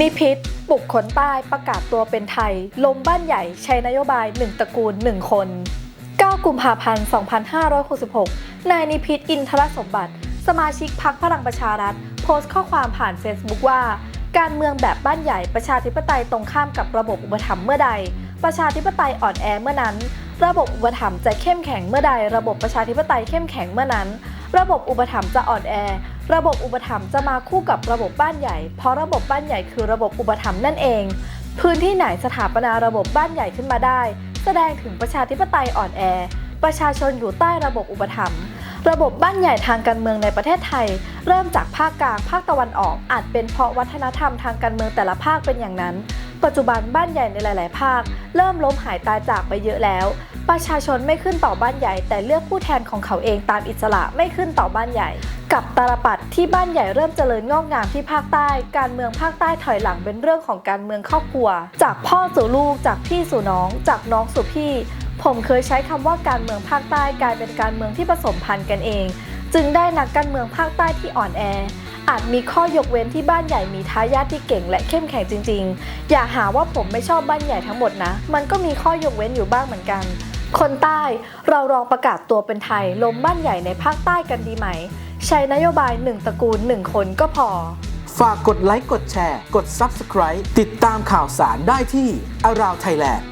นิพิษปลุกขนใต้ประกาศตัวเป็นไทย ลมบ้านใหญ่ใช้นโยบาย 1 ตระกูล 1 คน 9 กุมภาพันธ์ 2566 นายนิพิษอินทรสมบัติ สมาชิกพักพลังประชารัฐ โพสต์ข้อความผ่าน Facebook ว่า การเมืองแบบบ้านใหญ่ประชาธิปไตยตรงข้ามกับระบบอุปถัมภ์เมื่อใด ประชาธิปไตยอ่อนแอเมื่อนั้น ระบบอุปถัมภ์จะเข้มแข็งเมื่อใด ระบบประชาธิปไตยเข้มแข็งเมื่อนั้น ระบบอุปถัมภ์จะอ่อนแอ ระบบอุปถัมภ์จะมาคู่กับระบบบ้านใหญ่ เพราะระบบบ้านใหญ่คือระบบอุปถัมภ์นั่นเอง พื้นที่ไหนสถาปนาระบบบ้านใหญ่ขึ้นมาได้ แสดงถึงประชาธิปไตยอ่อนแอ ประชาชนอยู่ใต้ระบบอุปถัมภ์ระบบบ้านใหญ่ทางการเมืองในประเทศไทย เริ่มจากภาคกลางภาคตะวันออก อาจเป็นเพราะวัฒนธรรมทางการเมืองแต่ละภาคเป็นอย่างนั้น ปัจจุบันบ้านใหญ่ในหลาย ๆ ภาค เริ่มล้มหายตายจากไปเยอะแล้ว ประชาชนไม่ขึ้นต่อบ้านใหญ่ แต่เลือกผู้แทนของเขาเองตามอิสระไม่ขึ้นต่อบ้านใหญ่ กับตาลปัดที่บ้านใหญ่เริ่มเจริญงอกงามที่ภาคใต้ การเมืองภาคใต้ถอยหลังเป็นเรื่องของการเมืองครอบครัว จากพ่อสู่ลูกจากพี่สู่น้อง จากน้องสู่พี่ ผมเคยใช้คำว่าการเมืองภาคใต้กลายเป็นการเมืองที่ผสมพันธุ์กันเอง จึงได้นักการเมืองภาคใต้ที่อ่อนแออาจมีข้อยกเว้นที่บ้านใหญ่มีทายาทที่เก่งและเข้มแข็งจริง ๆ อย่าหาว่าผมไม่ชอบบ้านใหญ่ทั้งหมดนะ มันก็มีข้อยกเว้นอยู่บ้างเหมือนกัน คนใต้เราลองประกาศตัวเป็นไทยล้มบ้านใหญ่ในภาคใต้กันดีไหม ใช้นโยบายหนึ่งตระกูลหนึ่งคนก็พอ ฝากกดไลค์กดแชร์ กด Subscribe ติดตามข่าวสารได้ที่ Around Thailand